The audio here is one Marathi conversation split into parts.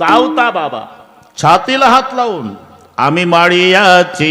सावता बाबा छातीला हात लावून आम्ही माळियाची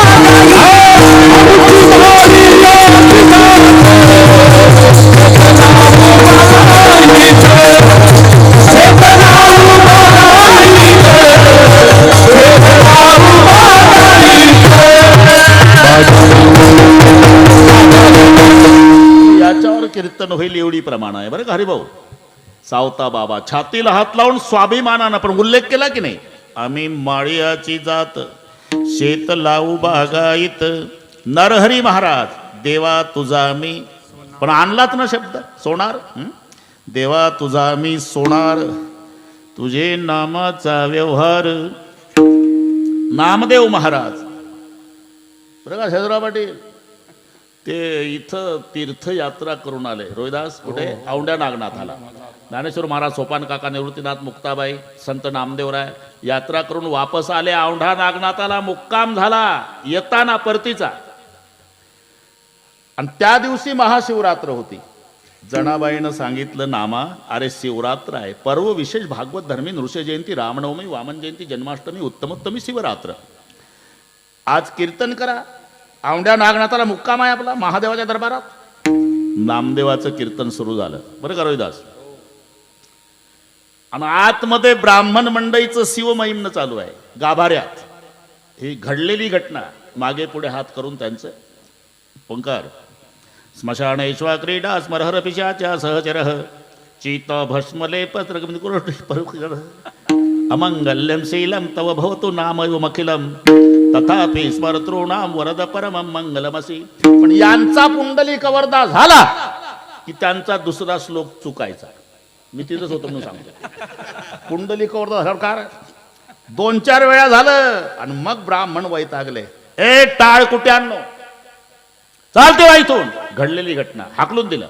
कीर्तन होईल एवढी प्रमाण आहे. बरं का? हरिभाऊ सावता बाबा छातीला हात लावून स्वाभिमानानं पण उल्लेख केला की नाही? आम्ही माळियाची जात शेत लावू बागायत. नरहरी महाराज देवा तुझा मी. पण आणलाच ना शब्द? सोनार? हं? देवा तुझा मी सोनार. तुझे नामाचा व्यवहार. नामदेव महाराज. बरं का शेजरा पाटील? ते इथं तीर्थयात्रा करून आले. रोहिदास कुठे? औंढ्या नागनाथाला. ज्ञानेश्वर महाराज सोपान काका निवृत्तीनाथ मुक्ताबाई संत नामदेवराय यात्रा करून वापस आले. औंढा नागनाथाला मुक्काम झाला. येताना परतीचा. आणि त्या दिवशी महाशिवरात्र होती. जनाबाईनं सांगितलं नामा अरे शिवरात्र आहे. पर्व विशेष भागवत धर्मी नृष्य जयंती रामनवमी वामन जयंती जन्माष्टमी उत्तमोत्तमी शिवरात्र. आज कीर्तन करा. औंढ्या नागनाथाला मुक्काम आहे आपला महादेवाच्या दरबारात. नामदेवाचं कीर्तन सुरू झालं. बरं का रोहिदास? आणि आतमध्ये ब्राह्मण मंडळीचं शिवमहिमनं चालू आहे गाभाऱ्यात. ही घडलेली घटना मागे पुढे हात करून त्यांचं. ओंकार स्मशानेश्वा क्रीडा स्मरहर पिशाच्या सहचर चित भस्मले पत्र अमंगल्यम शीलम तव भवतु नामयुमखिलम तथापि स्मरतॄणाम वरद परमं मंगलमसी. पण यांचा पुंडली कवर्दा झाला की त्यांचा दुसरा श्लोक चुकायचा. मी तिथंच होतो म्हणून सांगतो. पुंडली कवर्दा झाल्यावर काय दोन चार वेळा झालं आणि मग ब्राह्मण वैतागले ए टाळ कुट्यांनो. चालते वा इथून. घडलेली घटना. हाकलून दिलं.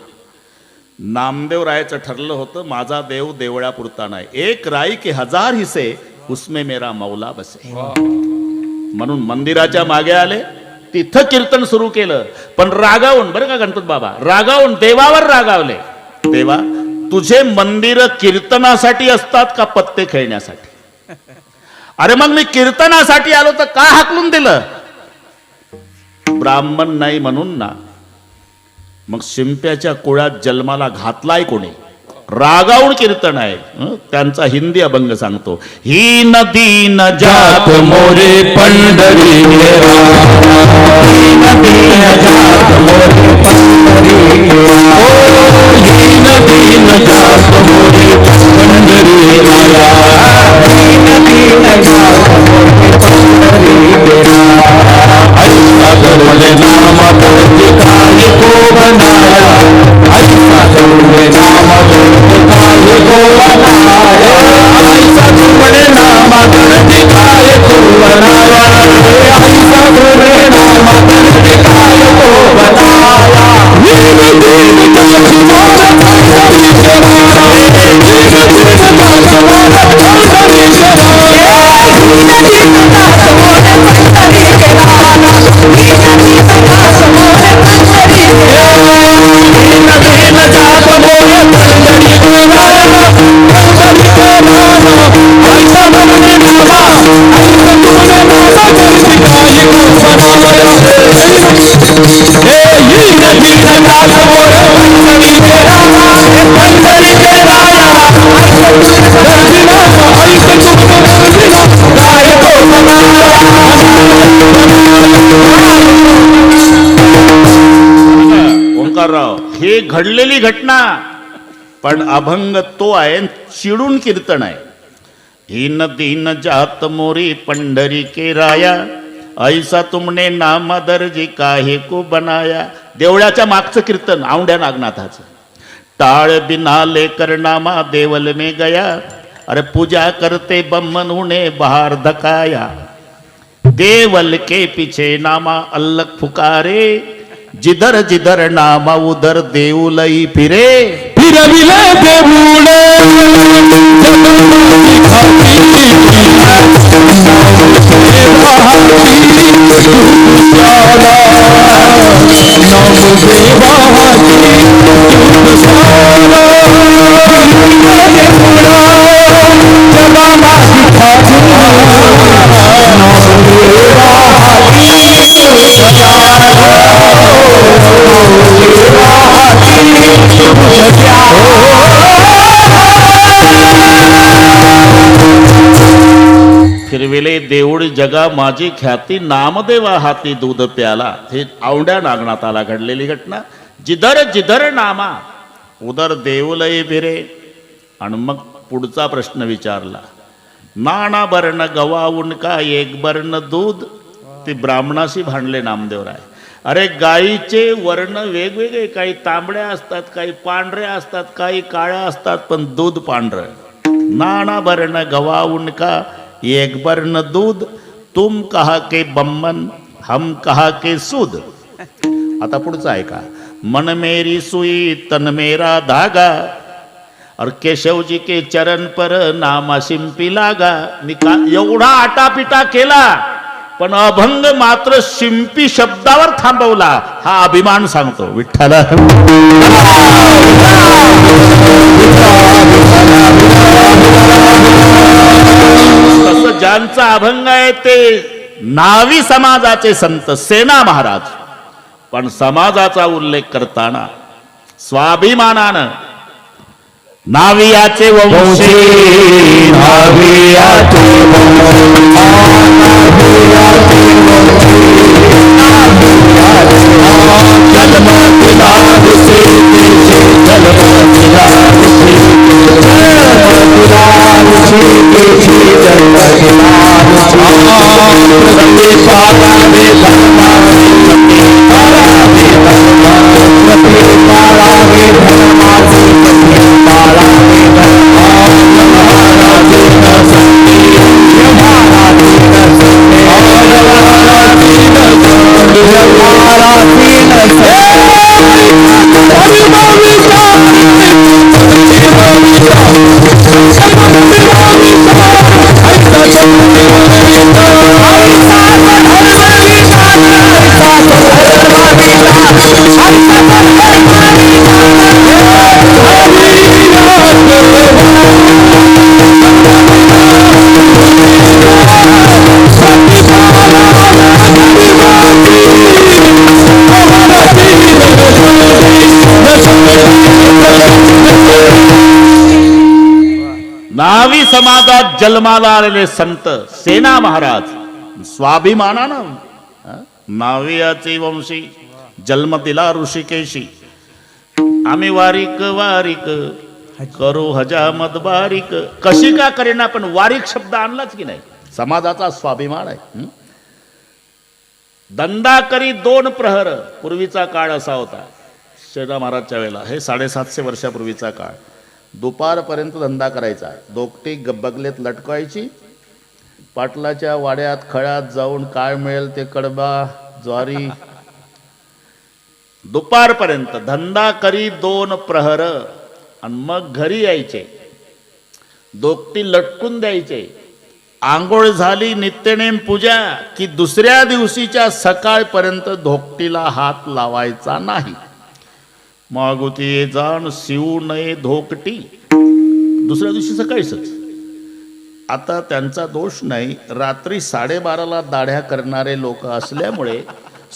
नामदेव रायाचं ठरलं होतं माझा देव देवळापुरता नाही. एक राई के हजार हिसे उसमे मेरा मौला बसे. म्हणून मंदिराच्या मागे आले तिथं कीर्तन सुरू केलं. पण रागावून बरं का गणपत बाबा? रागावून देवावर रागावले. देवा तुझे मंदिर कीर्तनासाठी असतात का पत्ते खेळण्यासाठी? अरे मग मी कीर्तनासाठी आलो तर का हाकलून दिलं? ब्राह्मण नाही म्हणून ना. मग शिंप्याच्या कुळात जन्माला घातलाय कोणी? रागावून कीर्तन आहे? त्यांचा हिंदी अभंग सांगतो. ही नदी न जात जात मोरे पंढरी गेला दीन दीन जात मोरे पंढरी घडलेली घटना. पण अभंग तो आहे चिडून कीर्तन आहे. ही नदी जात मोरी पंढरी के राया ऐसा तुमने नाम दर्जी काहे को बनाया. देवळाच्या मागचं कीर्तन औंढ्या नागनाथाचं. टाळ बिना लेकर नामा देवल में गया. अरे पूजा करते बम्मन उन्हें बहार धकाया. देवल के पीछे नामा अल्लक फुकारे जिधर जिधर नामा उधर देऊलई फिरे. फिरविले देऊळे फिरविले देऊळ जगा माझी ख्याती नामदेवा हाती दूध प्याला. हे औंड्या नागनाथाला घडलेली घटना. जिधर जिधर नामा उदर देऊलय फिरे आणि मग पुढचा प्रश्न विचारला. नाना बर्ण गवाऊन का एक बर्ण दूध? ते ब्राह्मणाशी भांडले नामदेवराय. अरे गाईचे वर्ण वेगवेगळे काही तांबड्या असतात काही पांढऱ्या असतात काही काळ्या असतात पण दूध पांढरं. नाना बर्ण गवाऊन का एक बर्ण दूध तुम कहा के बम्मन हम कहा के सुद. आता पुढचं ऐका मन मेरी सुई तन मेरा धागा और केशवजी के चरण पर नामा शिंपी लागा. मी का एवढा आटापिटा केला पण अभंग मात्र शिंपी शब्दावर थांबवला. हा अभिमान सांगतो. विठ्ठल तसं ज्यांचा अभंग आहे ते नावी समाजाचे संत सेना महाराज. पण समाजाचा उल्लेख करताना स्वाभिमानानं नावियाचे वंशी नावी समाजात जन्माला आलेले संत सेना महाराज. स्वाभिमानानं नावियाचे वंशी जन्म दिला ऋषिकेशी. आम्ही वारिक वारिक करू हजामत बारीक. कशी का करेना पण वारिक शब्द आणलाच की नाही? समाजाचा स्वाभिमान आहे दंडा धंदा करी दोन प्रहर पूर्वीचा काळ असा होता. शेरा महाराजच्या वेळेला हे साडेसातशे वर्षापूर्वीचा काळ. दुपारपर्यंत धंदा करायचा दोकटी गबगलेत लटकवायची. पाटलाच्या वाड्यात खळ्यात जाऊन काय मिळेल ते कडबा ज्वारी. दुपारपर्यंत धंदा करी दोन प्रहर आणि मग घरी यायचे. दोकटी लटकून द्यायचे. आंघोळ झाली नित्यनेम पूजा की दुसऱ्या दिवशीच्या सकाळपर्यंत धोकटीला हात लावायचा नाही. मागुती जाण शिवू नये धोकटी. दुसऱ्या दिवशी सकाळीच. आता त्यांचा दोष नाही रात्री साडेबाराला दाढ्या करणारे लोक असल्यामुळे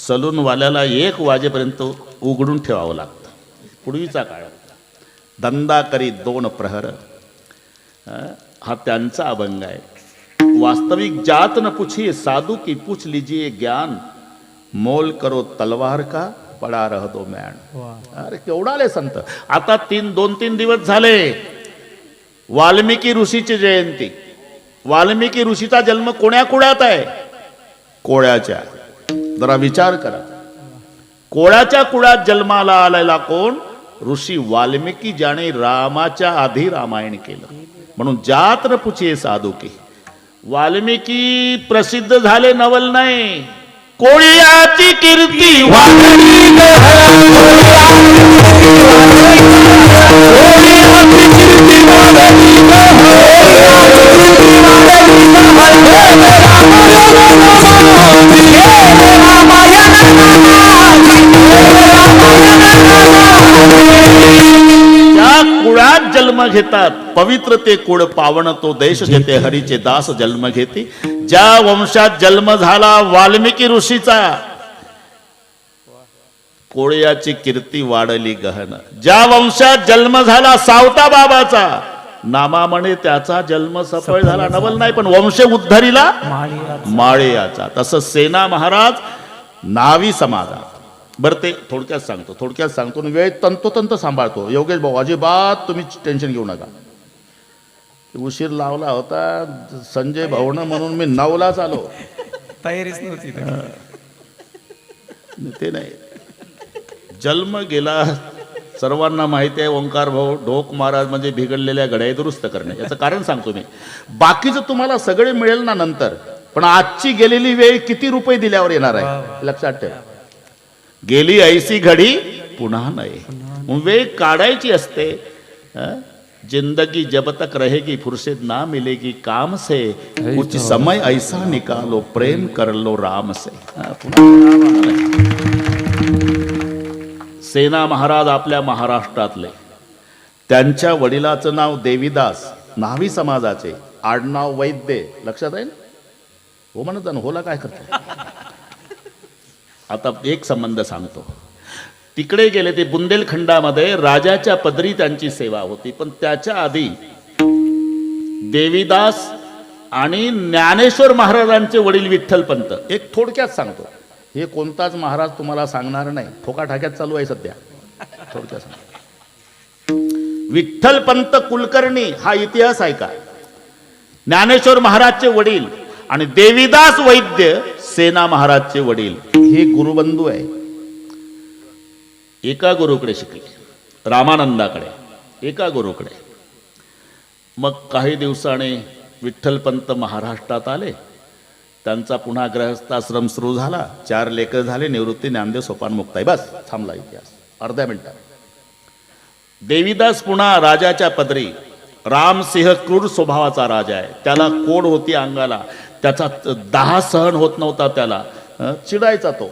सलूनवाल्याला एक वाजेपर्यंत उघडून ठेवावं लागतं. पूर्वीचा काळ. होता धंदा करी दोन प्रहर. हा त्यांचा अभंग आहे. वास्तविक जात न पूछिए साधू की पूछ लीजिए ज्ञान. मोल करो तलवार का? पडा रह दो मॅन अरे केवढा आले संत. आता तीन दोन तीन दिवस झाले. वाल्मिकी ऋषीची जयंती. वाल्मिकी ऋषीचा जन्म कोण्या कुळात आहे? कोळ्याच्या. जरा विचार करा. कोळ्याच्या कुळात जन्माला आलेला कोण? ऋषी वाल्मिकी ज्याने रामाच्या आधी रामायण केलं. म्हणून जात न पुछे साधू की. वाल्मिकी प्रसिद्ध झाले नवल नाही. कोळियाची कीर्ती वाढली कुळात जन्म घेतात. पवित्र ते कुळ पावन तो देश घेते हरीचे दास जन्म घेते. ज्या वंशात जन्म झाला वाल्मिकी ऋषीचा. कोळ्याची कीर्ती वाढली गहन. ज्या वंशात जन्म झाला सावता बाबाचा. नामा म्हणे त्याचा जन्म सफळ झाला. नवल नाही पण वंश उद्धरीला माळेयाचा. तसं सेना महाराज नावी समाजा बरं ते थोडक्यात सांगतो थोडक्यात सांगतो आणि वेळ तंतोतंत सांभाळतो. योगेश भाऊ अजिबात तुम्ही टेन्शन घेऊ नका. उशीर लावला होता संजय भाऊनं म्हणून मी नवलाच आलो. तयारीच नव्हती ते नाही. जन्म गेला सर्वांना माहिती आहे ओंकार भाऊ ढोक महाराज म्हणजे बिघडलेल्या घड्याई दुरुस्त करणे याचं कारण सांगतो मी. बाकीचं तुम्हाला सगळे मिळेल ना नंतर पण आजची गेलेली वेळ किती रुपये दिल्यावर येणार आहे? लक्षात ठेव. गेली ऐसी घडी पुन्हा नाही वेळ काढायची असते हं? जिंदगी जब तक रहेगी फुर्सत ना मिलेगी काम से कुछ समय ऐसा निकालो प्रेम कर लो राम से। हं, सेना महाराज आपल्या महाराष्ट्रातले. त्यांच्या वडिलाचं नाव देवीदास नावी समाजाचे. आडनाव वैद्य. लक्षात आहे ना? हो म्हणत ना होला काय करतो आता एक संबंध सांगतो. तिकडे गेले ते बुंदेलखंडामध्ये राजाच्या पदरी त्यांची सेवा होती पण त्याच्या आधी देवीदास आणि ज्ञानेश्वर महाराजांचे वडील विठ्ठलपंत. एक थोडक्यात सांगतो. हे कोणताच महाराज तुम्हाला सांगणार नाही. ठोकाठाक्यात चालू आहे सध्या. थोडक्यात सांगतो. विठ्ठलपंत कुलकर्णी हा इतिहास आहे का? ज्ञानेश्वर महाराजचे वडील आणि देवीदास वैद्य सेना महाराजचे वडील हे गुरुबंधू आहे. एका गुरुकडे शिकले. रामानंदाकडे. एका गुरुकडे. मग काही दिवसाने विठ्ठलपंत महाराष्ट्रात आले. त्यांचा पुन्हा ग्रहस्थाश्रम सुरू झाला. चार लेकर झाले. निवृत्ती ज्ञानदेव सोपान मुक्ताई. बस थांबला इतिहास. अर्ध्या मिनिटात. देवीदास पुन्हा राजाच्या पदरी. रामसिंह क्रूर स्वभावाचा राजा आहे. त्याला कोड होती अंगाला. त्याचा दहा सहन होत नव्हता त्याला. चिडायचा तो.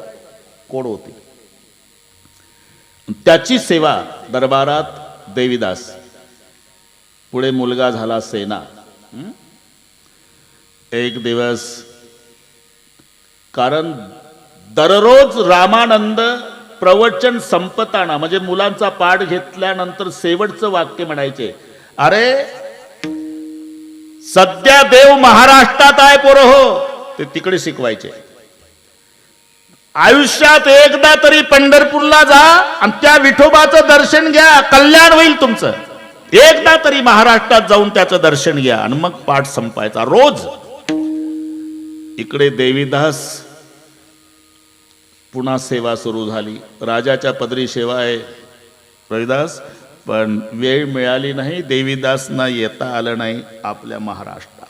कोड होती? त्याची सेवा दरबारात देवीदास. पुढे मुलगा झाला सेना. एक दिवस कारण दररोज रामानंद प्रवचन संपताना म्हणजे मुलांचा पाठ घेतल्यानंतर शेवटचं वाक्य म्हणायचे अरे सध्या देव महाराष्ट्रात आहे पोर हो. ते तिकडे शिकवायचे. आयुष्यात एकदा तरी पंढरपूरला जा आणि त्या विठोबाचं दर्शन घ्या कल्याण होईल तुमचं. एकदा तरी महाराष्ट्रात जाऊन त्याचं दर्शन घ्या आणि मग पाठ संपायचा. रोज. इकडे देवीदास पुन्हा सेवा सुरू झाली. राजाच्या पदरी सेवा आहे. रविदास पण वेळ मिळाली नाही देवीदासना येता आलं नाही आपल्या महाराष्ट्रात.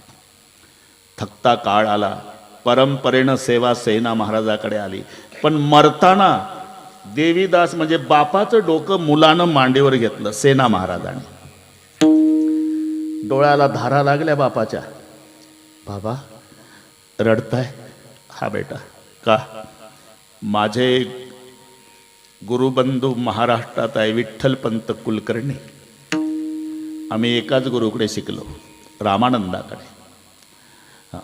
थकता काळ आला परंपरेनं सेवा सेना महाराजाकडे आली. पण मरताना देवीदास म्हणजे बापाचं डोकं मुलानं मांडीवर घेतलं सेना महाराजाने. डोळ्याला धारा लागल्या बापाच्या. बाबा रडताय? हा बेटा का? माझे गुरुबंधू महाराष्ट्रात आहे विठ्ठलपंत कुलकर्णी. आम्ही एकाच गुरुकडे शिकलो रामानंदाकडे.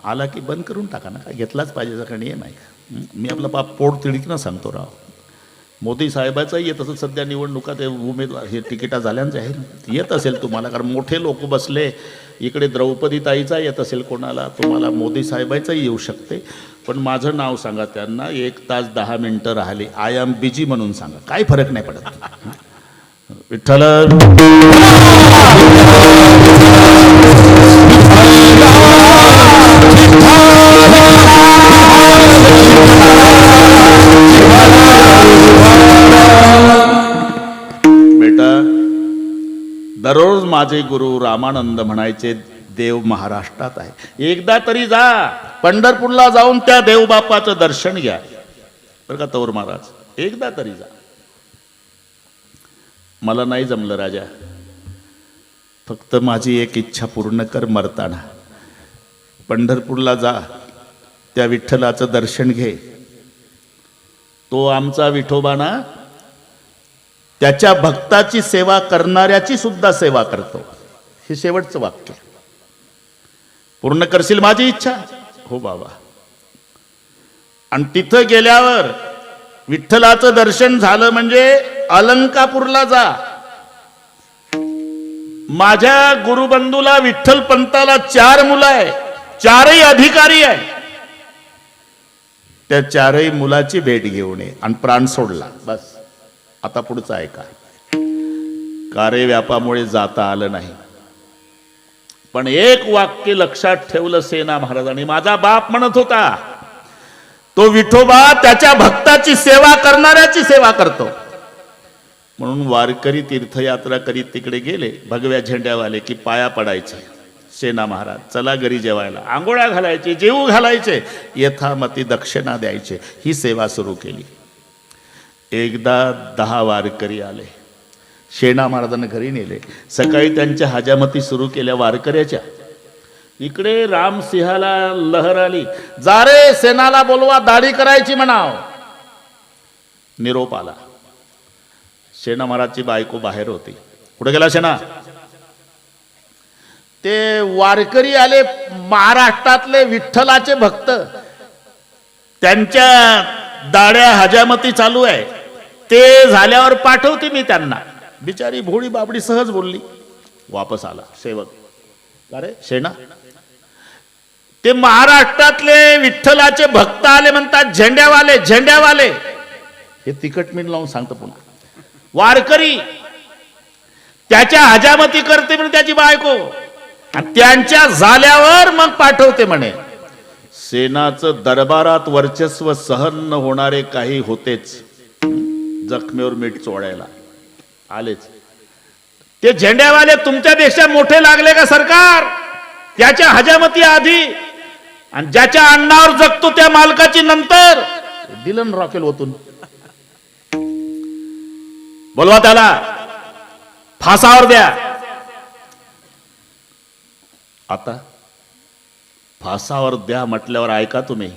आला की बंद करून टाका ना काय घेतलाच पाहिजे असा ये नियम आहे का? मी आपला पाप पोट तिडकीनं सांगतो राव. मोदी साहेबाचाही येत असेल सध्या निवडणुका ते उमेदवार हे तिकिटा झाल्यांचे आहे येत असेल तुम्हाला कारण मोठे लोक बसले. इकडे द्रौपदी ताईचा येत असेल कोणाला तुम्हाला मोदी साहेबाचंही येऊ शकते. पण माझं नाव सांगा त्यांना एक तास दहा मिनटं राहिले. आय एम बिजी म्हणून सांगा. काय फरक नाही पडत. विठ्ठल. बेटा दररोज माझे गुरु रामानंद म्हणायचे देव महाराष्ट्रात आहे. एकदा तरी जा पंढरपूरला जाऊन त्या देवबापाचं दर्शन घ्या. बरं का तौर महाराज? एकदा तरी जा. मला नाही जमलं राजा. फक्त माझी एक इच्छा पूर्ण कर मरताना. पंढरपूरला जा त्या विठ्ठलाचं दर्शन घे. तो आमचा विठोबा ना त्याच्या भक्ताची सेवा करणाऱ्याची सुद्धा सेवा करतो. हे शेवटचं वाक्य. पूर्ण करशील माझी इच्छा? हो बाबा. आणि तिथं गेल्यावर विठ्ठलाचं दर्शन झालं म्हणजे अलंकापूरला जा. माझ्या गुरुबंधूला विठ्ठल पंताला चार मुलं आहे. चारही अधिकारी आहे. त्या चारही मुलाची भेट घेऊन ये आणि प्राण सोडला. बस. आता पुढचं ऐका. कार्य व्यापामुळे जाता आलं नाही. पण एक वाक्य लक्षात ठेवलं सेना महाराजांनी माझा बाप म्हणत होता तो विठोबा त्याच्या भक्ताची सेवा करणाऱ्याची सेवा करतो. म्हणून वारकरी तीर्थयात्रा करीत तिकडे गेले भगव्या झेंड्यावाले की पाया पडायचे. सेना महाराज चला घरी जेवायला. आंघोळ्या घालायचे जेवू घालायचे यथामती दक्षिणा द्यायचे. ही सेवा सुरू केली. एकदा दहा वारकरी आले. शेणा महाराजांना घरी नेले. सकाळी त्यांच्या हजामती सुरू केल्या वारकऱ्याच्या. इकडे रामसिंहाला लहर आली. जा रे सेनाला बोलवा दाढी करायची म्हणाव. निरोप आला. शेणा महाराजची बायको बाहेर होती. कुठे गेला शेणा? ते वारकरी आले महाराष्ट्रातले विठ्ठलाचे भक्त. त्यांच्या दाड्या हजामती चालू आहे. ते झाल्यावर पाठवते मी त्यांना. बिचारी भोळी बाबडी सहज बोलली. वापस आला सेवक. अरे शेणा? ते महाराष्ट्रातले विठ्ठलाचे भक्त आले म्हणतात झेंड्यावाले झेंड्यावाले. हे तिखट मीठ लावून सांगतो पुन्हा. वारकरी त्याच्या हजामती करते म्हणे त्याची बायको. त्यांच्या झाल्यावर मग पाठवते म्हणे. सेनाचं दरबारात वर्चस्व सहन होणारे काही होतेच. जखमेवर मीठ चोळायला. आलेच. ते झेंड्यावाले तुमच्यापेक्षा मोठे लागले का सरकार? त्याच्या हजामती आधी आणि ज्याच्या अन्नावर जगतो त्या मालकाची नंतर. दिलन रॉकेल होतून बोलवा त्याला. फासावर द्या. आता फासावर द्या म्हटल्यावर ऐका तुम्ही.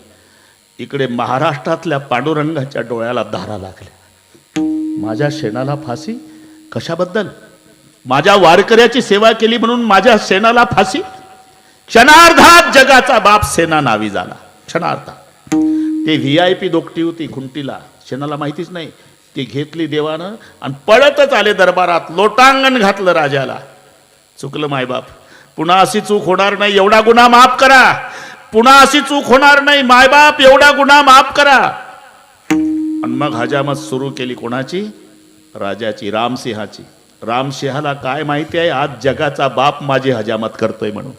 इकडे महाराष्ट्रातल्या पांडुरंगाच्या डोळ्याला धारा लागल्या. माझ्या शेणाला फाशी? कशाबद्दल? माझ्या वारकऱ्याची सेवा केली म्हणून माझ्या सेनाला फाशी? क्षणार्धात जगाचा बाप सेना नावी झाला. क्षणार्धात. ते व्ही आय पी दोकटी होती खुंटीला. शेणाला माहितीच नाही. ती घेतली देवानं आणि पळतच आले दरबारात. लोटांगण घातलं राजाला. चुकलं मायबाप पुन्हा अशी चूक होणार नाही एवढा गुन्हा माफ करा. पुन्हा अशी चूक होणार नाही मायबाप एवढा गुन्हा माफ करा. आणि मग हजामत सुरू केली कोणाची? राजाची रामसिंहाची. रामसिंहाला काय माहिती आहे? आज जगाचा बाप माझी हजामत करतोय म्हणून.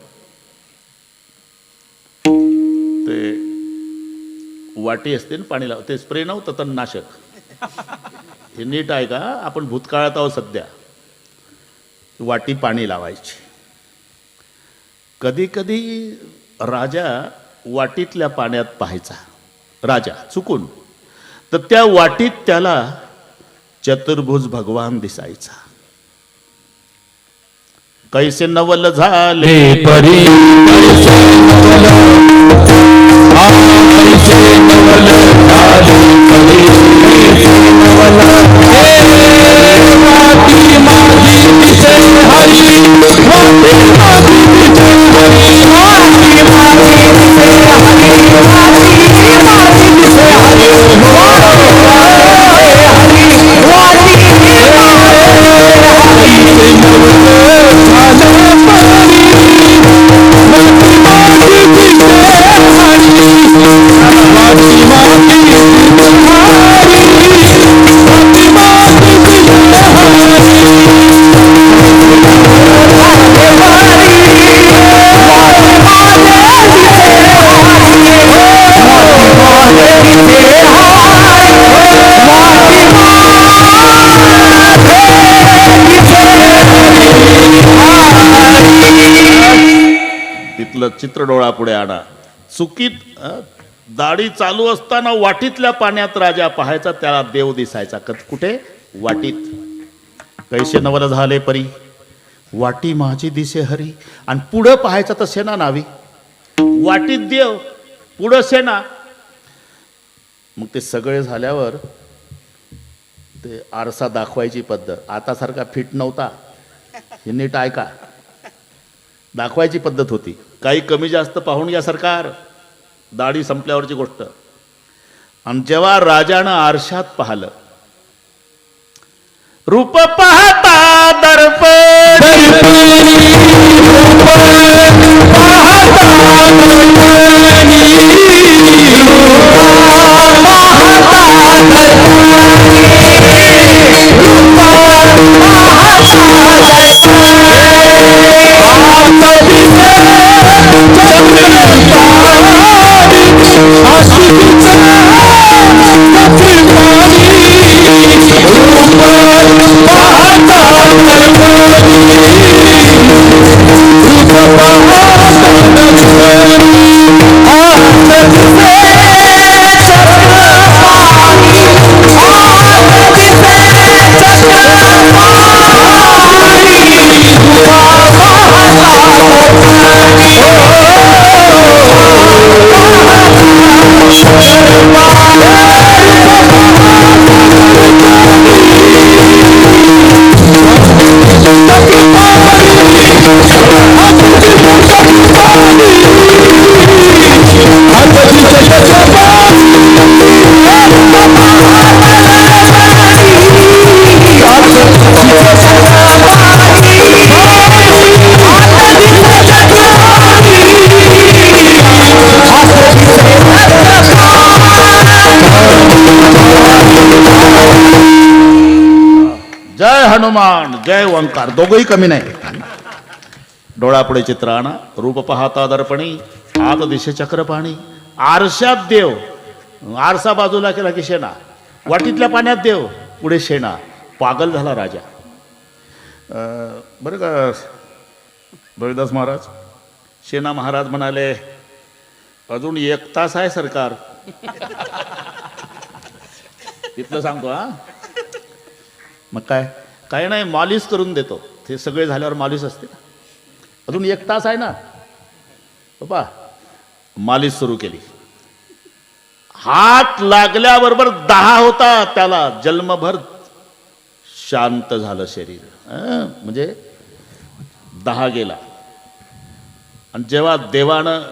ते वाटी असते ना पाणी लाव ते स्प्रे नव्हतं तर नाशक हे नीट आहे का? आपण भूतकाळात आहोत सध्या. वाटी पाणी लावायची. कधी कधी राजा वाटीतल्या पाण्यात पाहायचा. राजा चुकून. तर त्या वाटीत त्याला चतुर्भुज भगवान दिसायचा. कैसे नवल झाले? परी कैसे नवल कैसे नवल झाले? परी कैसे नवल चित्र डोळा पुढे आणा. चुकीत दाढी चालू असताना वाटीतल्या पाण्यात राजा पाहायचा त्याला देव दिसायचा. कुठे? वाटीत. कैसे नवल झाले परी? वाटी माझी दिसे हरी. आणि पुढं पाहायचं तर सेना नावी. वाटीत देव पुढं सेना. मग ते सगळे झाल्यावर ते आरसा दाखवायची पद्धत. आता सारखा फिट नव्हता. हे नीट ऐका. दाखवायची पद्धत होती. काही कमी जास्त पाहून घ्या सरकार. दाढी संपल्यावरची गोष्ट. आणि जेव्हा राजानं आरशात पाहिलं रूप पाहता दर्पण जय हनुमान जय ओंकार. दोघंही कमी नाही. डोळापुढे चित्र आणा. रूप पाहता दर्पणी आत दिशे चक्रपाणी आरशात देव. आरसा बाजूला केला की शेणा. वाटीतल्या पाण्यात देव. पुढे शेणा. पागल झाला राजा. अं, बरं का रोहिदास महाराज? शेणा महाराज म्हणाले अजून एक तास आहे सरकार. इथलं सांगतो हा. मग काय? काही नाही मालिश करून देतो. ते सगळे झाल्यावर मालिश असते. ना अजून एक तास आहे ना. बाबा मालिश सुरू केली. हात लागल्याबरोबर दहा होता त्याला जन्मभर शांत झालं शरीर. म्हणजे दहा गेला. आणि जेव्हा देवानं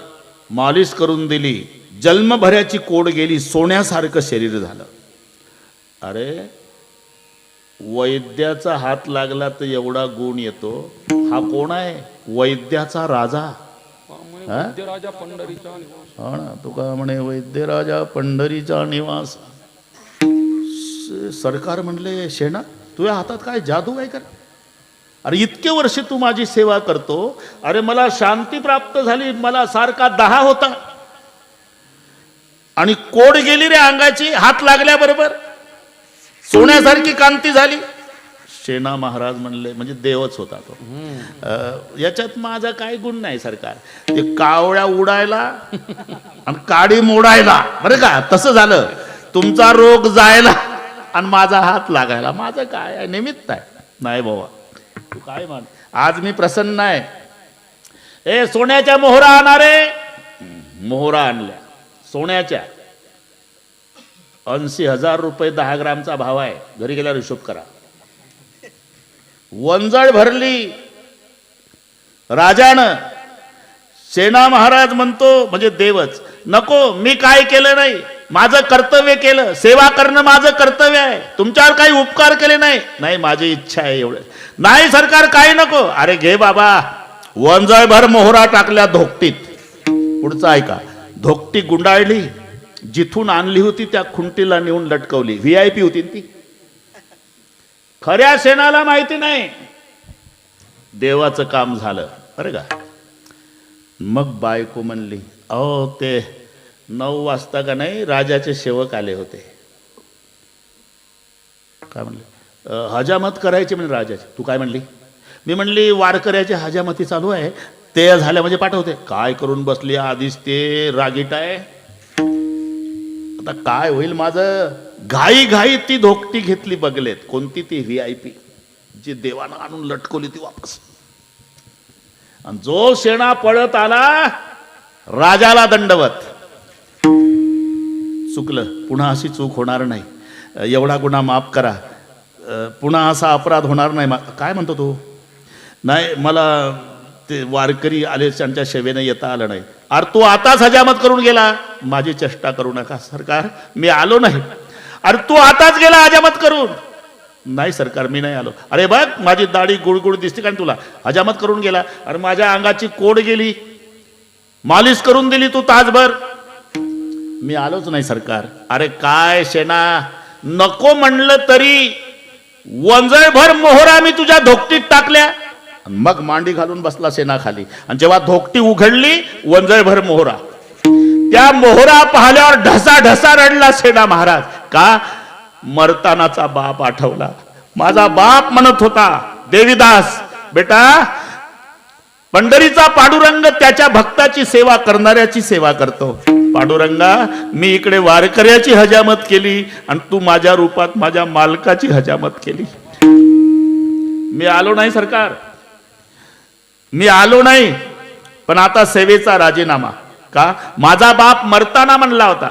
मालिश करून दिली जन्मभराची कोड गेली सोन्यासारखं शरीर झालं. अरे वैद्याचा हात लागला तर एवढा गुण येतो. हा कोण आहे? वैद्याचा राजा. हा? राजा पंढरीचा हो ना तुका म्हणे वैद्य राजा पंढरीचा निवास. स- सरकार म्हणले शेणा तुझ्या हातात काय जादू आहे कर अरे इतके वर्ष तू माझी सेवा करतो. अरे मला शांती प्राप्त झाली मला सारखा दहा होता. आणि कोड गेली रे अंगाची हात लागल्याबरोबर सोन्यासारखी कांती झाली. शेणा महाराज म्हणले म्हणजे देवच होता तो. अं, याच्यात माझा काय गुण नाही सरकार. ते कावळ्या उडायला आणि काडी मोडायला. बरं का? तसं झालं. तुमचा रोग जायला आणि माझा हात लागायला. माझं काय आहे? निमित्त आहे. नाही बाबा. तू काय मान आज मी प्रसन्न आहे. ए सोन्याच्या मोहरा आणणारे मोहरा आणल्या. सोन्याच्या. ऐंशी हजार रुपये दहा ग्रामचा भाव आहे. घरी गेल्यावर हिशोब करा. वंजळ भरली. राजानं सेना महाराज म्हणतो म्हणजे देवच नको मी काय केलं नाही? माझं कर्तव्य केलं. सेवा करणं माझं कर्तव्य आहे. तुमच्यावर काही उपकार केले नाही. नाही माझी इच्छा आहे एवढं. नाही सरकार काय नको. अरे घे बाबा. वंजळभर मोहरा टाकल्या धोकटीत. पुढचं ऐका. धोकटी गुंडाळली. जिथून आणली होती त्या खुंटीला नेऊन लटकवली. व्ही आय पी होती ती. खऱ्या सेनाला माहिती नाही. देवाचं काम झालं. बरं का? मग बायको म्हणली अहो ते नऊ वाजता का नाही राजाचे सेवक आले होते. काय म्हणले? हजामत करायची म्हणजे राजाची. तू काय म्हणली? मी म्हणली वारकऱ्याची हजामती चालू आहे. ते झाल्या म्हणजे पाठवते. काय करून बसली आधीच ते रागीट आहे? आता काय होईल माझं? घाई घाई ती धोकटी घेतली बघलेत कोणती ती व्ही आय पी जी देवानं आणून लटकवली ती वापस. आणि जो शेणा पळत आला राजाला दंडवत. चुकलं. पुन्हा अशी चूक होणार नाही. एवढा गुन्हा माफ करा. पुन्हा असा अपराध होणार नाही. काय म्हणतो तू? नाही मला ते वारकरी आले त्यांच्या सेवेने येता आलं नाही. अरे तू आताच हजामत करून गेला. माझी चेष्टा करू नका सरकार. मी आलो नाही. अरे तू आताच गेला हजामत करून. नाही सरकार मी नाही आलो. अरे बघ माझी दाढी गुळगुळ दिसते का तुला? हजामत करून गेला. अरे माझ्या अंगाची कोड गेली. मालिश करून दिली तू तासभर. मी आलोच नाही सरकार. अरे काय शेना नको म्हणलं तरी. वंजळभर मोहरा मी तुझ्या धोकटीत टाकल्या. मग मांडी घालून बसला सेनाखाली. आणि जेव्हा धोकटी उघडली वंजळभर मोहरा. त्या मोहरा पाहिल्यावर ढसा ढसा रडला सेना महाराज. का? मरतानाचा बाप आठवला. माझा बाप म्हणत होता देवीदास बेटा पंढरीचा पांडुरंग त्याच्या भक्ताची सेवा करणाऱ्याची सेवा करतो. पांडुरंगा मी इकडे वारकऱ्याची हजामत केली आणि तू माझ्या रूपात माझ्या मालकाची हजामत केली. मी आलो नाही सरकार. मी आलो नाही पण आता सेवेचा राजीनामा. का? माझा बाप मरताना म्हणला होता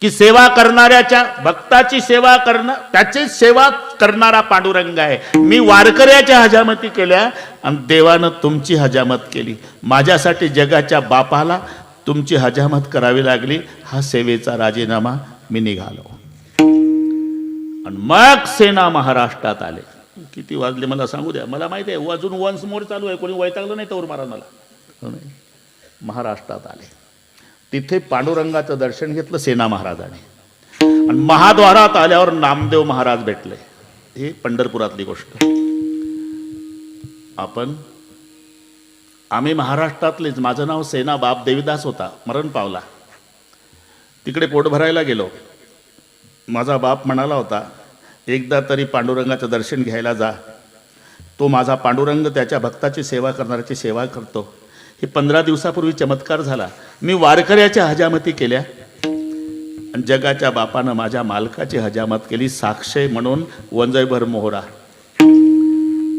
की सेवा करणाऱ्याच्या भक्ताची सेवा करणं त्याची सेवा करणारा पांडुरंग आहे. मी वारकऱ्याच्या हजामती केल्या आणि देवानं तुमची हजामत केली. माझ्यासाठी जगाच्या बापाला तुमची हजामत करावी लागली. हा सेवेचा राजीनामा मी निघालो. आणि मग सेना महाराष्ट्रात आले. किती वाजले मला सांगू द्या. मला माहिती आहे अजून वन्स मोर चालू आहे. कोणी वैतागलं नाही तवर मारा मला. हो महाराष्ट्रात आले. तिथे पांडुरंगाचं दर्शन घेतलं सेना महाराजाने. आणि महाद्वारात आल्यावर नामदेव महाराज भेटले. ही पंढरपुरातली गोष्ट. आपण आम्ही महाराष्ट्रातलेच. माझं नाव सेना बाप देवीदास होता. मरण पावला. तिकडे पोट भरायला गेलो. माझा बाप म्हणाला होता एकदा तरी पांडुरंगाचं दर्शन घ्यायला जा. तो माझा पांडुरंग त्याच्या भक्ताची सेवा करणाऱ्याची सेवा करतो. हे पंधरा दिवसापूर्वी चमत्कार झाला. मी वारकऱ्याच्या हजामती केल्या. आणि जगाच्या बापानं माझ्या मालकाची हजामत केली साक्षय म्हणून वंजयभर मोहरा.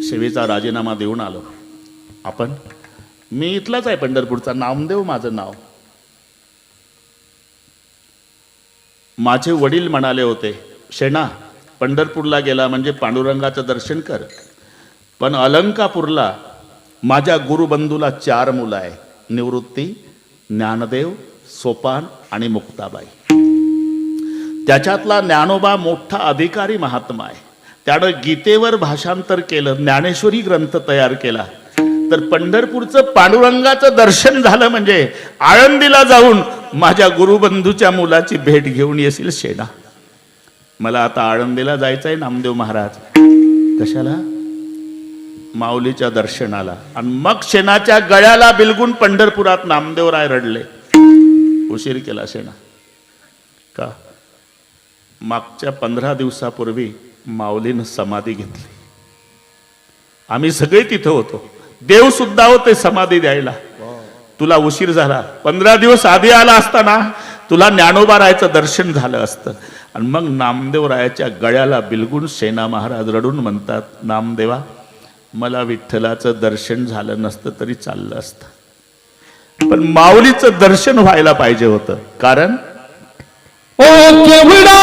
सेवेचा राजीनामा देऊन आलो. आपण मी इथलाच आहे पंढरपूरचा. नामदेव माझं नाव. माझे वडील म्हणाले होते शेणा पंढरपूरला गेला म्हणजे पांडुरंगाचं दर्शन कर. पण अलंकापूरला माझ्या गुरुबंधूला चार मुलं आहे निवृत्ती ज्ञानदेव सोपान आणि मुक्ताबाई. त्याच्यातला ज्ञानोबा मोठा अधिकारी महात्मा आहे. त्यानं गीतेवर भाषांतर केलं ज्ञानेश्वरी ग्रंथ तयार केला. तर पंढरपूरचं पांडुरंगाचं दर्शन झालं म्हणजे आळंदीला जाऊन माझ्या गुरुबंधूच्या मुलाची भेट घेऊन येशील शेणा. मला आता आळंदीला जायचं आहे नामदेव महाराज. कशाला? माऊलीच्या दर्शनाला. आणि मग शेणाच्या गळ्याला बिलगून पंढरपुरात नामदेवराय रडले. उशीर केला शेणा. का? मागच्या पंधरा दिवसापूर्वी माऊलीनं समाधी घेतली. आम्ही सगळे तिथं होतो. देव सुद्धा होते समाधी द्यायला. तुला उशीर झाला. पंधरा दिवस आधी आला असताना तुला ज्ञानोबा रायाचं दर्शन झालं असतं. आणि मग नामदेव रायाच्या गळ्याला बिलगुण सेना महाराज रडून म्हणतात नामदेवा मला विठ्ठलाचं दर्शन झालं नसतं तरी चाललं असतं. पण माऊलीचं दर्शन व्हायला पाहिजे होतं. कारण? ओ केवढा